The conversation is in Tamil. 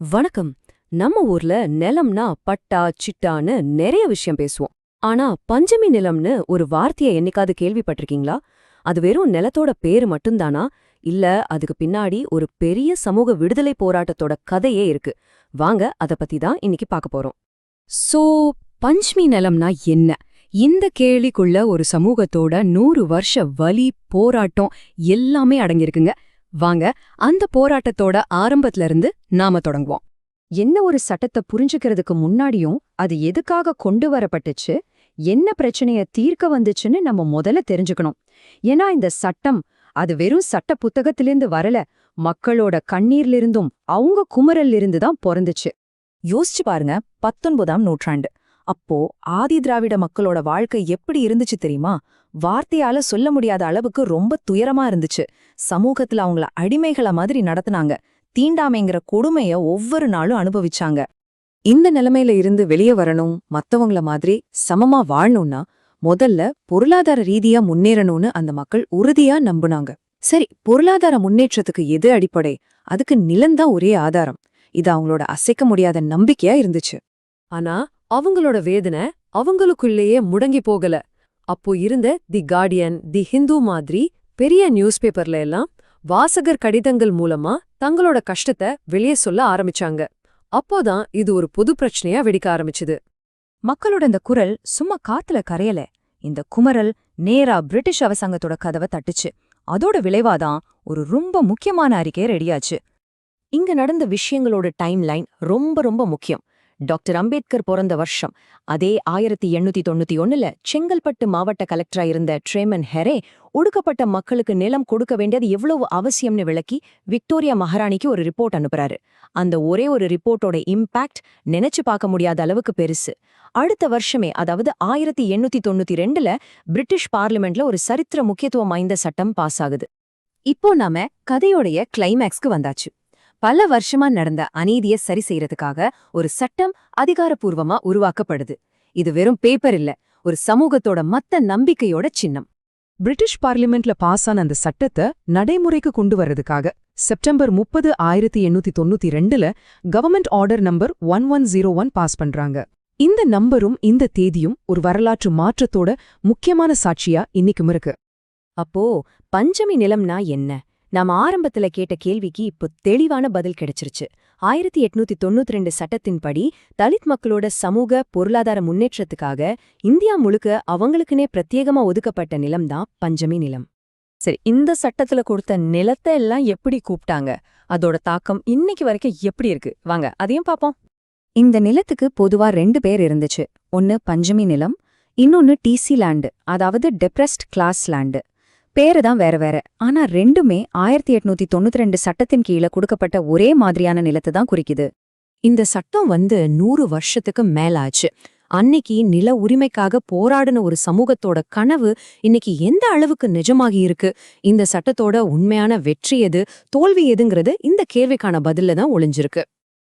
வணக்கம். நம்ம ஊர்ல நிலம்னா பட்டா சிட்டான்னு நிறைய விஷயம் பேசுவோம். ஆனா பஞ்சமி நிலம்னு ஒரு வார்த்தைய என்னைக்காவது கேள்விப்பட்டிருக்கீங்களா? அது வெறும் நிலத்தோட பேரு மட்டும்தானா? இல்ல அதுக்கு பின்னாடி ஒரு பெரிய சமூக விடுதலை போராட்டத்தோட கதையே இருக்கு. வாங்க அத பத்தி தான் இன்னைக்கு பார்க்க போறோம். சோ பஞ்சமி நிலம்னா என்ன? இந்த கேள்விக்குள்ள ஒரு சமூகத்தோட நூறு வருஷ வலி போராட்டம் எல்லாமே அடங்கியிருக்குங்க. வாங்க அந்த போராட்டத்தோட ஆரம்பத்துல இருந்து நாம தொடங்குவோம். என்ன ஒரு சட்டத்தை புரிஞ்சுக்கிறதுக்கு முன்னாடியும் அது எதுக்காக கொண்டு வரப்பட்டுச்சு என்ன பிரச்சனைய தீர்க்க வந்துச்சுன்னு நம்ம முதல்ல தெரிஞ்சுக்கணும். ஏன்னா இந்த சட்டம் அது வெறும் சட்ட புத்தகத்திலிருந்து வரல மக்களோட கண்ணீர்லிருந்தும் அவங்க குமரல்லிருந்து தான் பிறந்துச்சு. யோசிச்சு பாருங்க பத்தொன்பதாம் நூற்றாண்டு. அப்போ ஆதி திராவிட மக்களோட வாழ்க்கை எப்படி இருந்துச்சு தெரியுமா? வார்த்தையால சொல்ல முடியாத அளவுக்கு ரொம்ப துயரமா இருந்துச்சு. சமூகத்துல அவங்கள அடிமைகள மாதிரி நடத்துனாங்க. தீண்டாமைங்கிற கொடுமைய ஒவ்வொரு நாளும் அனுபவிச்சாங்க. இந்த நிலைமையில இருந்து வெளியே வரணும் மத்தவங்கள மாதிரி சமமா வாழணும்னா முதல்ல பொருளாதார ரீதியா முன்னேறணும்னு அந்த மக்கள் உறுதியா நம்புனாங்க. சரி பொருளாதார முன்னேற்றத்துக்கு எது அடிப்படை? அதுக்கு நிலந்தான் ஒரே ஆதாரம். இது அவங்களோட அசைக்க முடியாத நம்பிக்கையா இருந்துச்சு. ஆனா அவங்களோட வேதனை அவங்களுக்குள்ளேயே முடங்கி போகல. அப்போ இருந்த தி கார்டியன் தி ஹிந்து மாதிரி பெரிய நியூஸ் பேப்பர்ல எல்லாம் வாசகர் கடிதங்கள் மூலமா தங்களோட கஷ்டத்தை வெளியே சொல்ல ஆரம்பிச்சாங்க. அப்போதான் இது ஒரு பொது பிரச்சனையா வெடிக்க ஆரம்பிச்சுது. மக்களோட இந்த குரல் சும்மா காத்துல கரையல. இந்த குமரல் நேரா பிரிட்டிஷ் அரசாங்கத்தோட கதவை தட்டுச்சு. அதோட விளைவாதான் ஒரு ரொம்ப முக்கியமான அறிக்கை ரெடியாச்சு இங்க நடந்த விஷயங்களோட டைம் லைன் ரொம்ப ரொம்ப முக்கியம். டாக்டர் அம்பேத்கர் பிறந்த வருஷம். அதே ஆயிரத்தி எண்ணூத்தி தொண்ணூத்தி ஒன்னுல செங்கல்பட்டு மாவட்ட கலெக்டரா இருந்த ட்ரேமன் ஹெரே ஒடுக்கப்பட்ட மக்களுக்கு நிலம் கொடுக்க வேண்டியது எவ்வளவு அவசியம்னு விளக்கி விக்டோரியா மகாராணிக்கு ஒரு ரிப்போர்ட் அனுப்புறாரு. அந்த ஒரே ஒரு ரிப்போர்ட்டோட இம்பாக்ட் நினைச்சு பார்க்க முடியாத அளவுக்கு பெருசு. அடுத்த வருஷமே அதாவது ஆயிரத்தி எண்ணூத்தி தொண்ணூத்தி ரெண்டுல பிரிட்டிஷ் பார்லிமெண்ட்ல ஒரு சரித்திர முக்கியத்துவம் வாய்ந்த சட்டம் பாஸ் ஆகுது. இப்போ நாம கதையோடைய கிளைமேக்ஸ்க்கு வந்தாச்சு. பல வருஷமா நடந்த அநீதிய சரி செய்யறதுக்காக ஒரு சட்டம் அதிகாரப்பூர்வமா உருவாக்கப்படுது. இது வெறும் பேப்பர் இல்ல ஒரு சமூகத்தோட மத்த நம்பிக்கையோட சின்னம். பிரிட்டிஷ் பார்லிமெண்ட்ல பாஸ் ஆன அந்த சட்டத்தை நடைமுறைக்கு கொண்டு வர்றதுக்காக செப்டம்பர் முப்பது ஆயிரத்தி எண்ணூத்தி தொண்ணூத்தி ரெண்டுல government order number one one zero one pass பண்றாங்க. இந்த நம்பரும் இந்த தேதியும் ஒரு வரலாற்று மாற்றத்தோட முக்கியமான சாட்சியா இன்னைக்கும் இருக்கு. அப்போ பஞ்சமி நிலம்னா என்ன? நாம ஆரம்பத்துல கேட்ட கேள்விக்கு இப்போ தெளிவான பதில் கிடைச்சிருச்சு. ஆயிரத்தி எட்நூத்தி தொண்ணூத்தி ரெண்டு சட்டத்தின்படி தலித் மக்களோட சமூக பொருளாதார முன்னேற்றத்துக்காக இந்தியா முழுக்க அவங்களுக்குனே பிரத்யேகமா ஒதுக்கப்பட்ட நிலம்தான் பஞ்சமி நிலம். சரி இந்த சட்டத்துல கொடுத்த நிலத்தை எல்லாம் எப்படி கூப்பிட்டாங்க? அதோட தாக்கம் இன்னைக்கு வரைக்கும் எப்படி இருக்கு? வாங்க அதையும் பாப்போம் இந்த நிலத்துக்கு பொதுவா ரெண்டு பேர் இருந்துச்சு. ஒன்னு பஞ்சமி நிலம் இன்னொன்னு டிசி லேண்டு அதாவது டெப்ரெஸ்ட் கிளாஸ் லேண்டு பேரு தான் வேற வேற. ஆனா ரெண்டுமே ஆயிரத்தி எட்நூத்தி தொண்ணூத்தி ரெண்டு சட்டத்தின் கீழே கொடுக்கப்பட்ட ஒரே மாதிரியான நிலத்தை தான் குறிக்குது. இந்த சட்டம் வந்து நூறு வருஷத்துக்கு மேலாச்சு. அன்னைக்கு நில உரிமைக்காக போராடின ஒரு சமூகத்தோட கனவு இன்னைக்கு எந்த அளவுக்கு நிஜமாகி இருக்கு? இந்த சட்டத்தோட உண்மையான வெற்றி எது? தோல்வி எதுங்கிறது இந்த கேள்விக்கான பதில்ல தான் ஒளிஞ்சிருக்கு.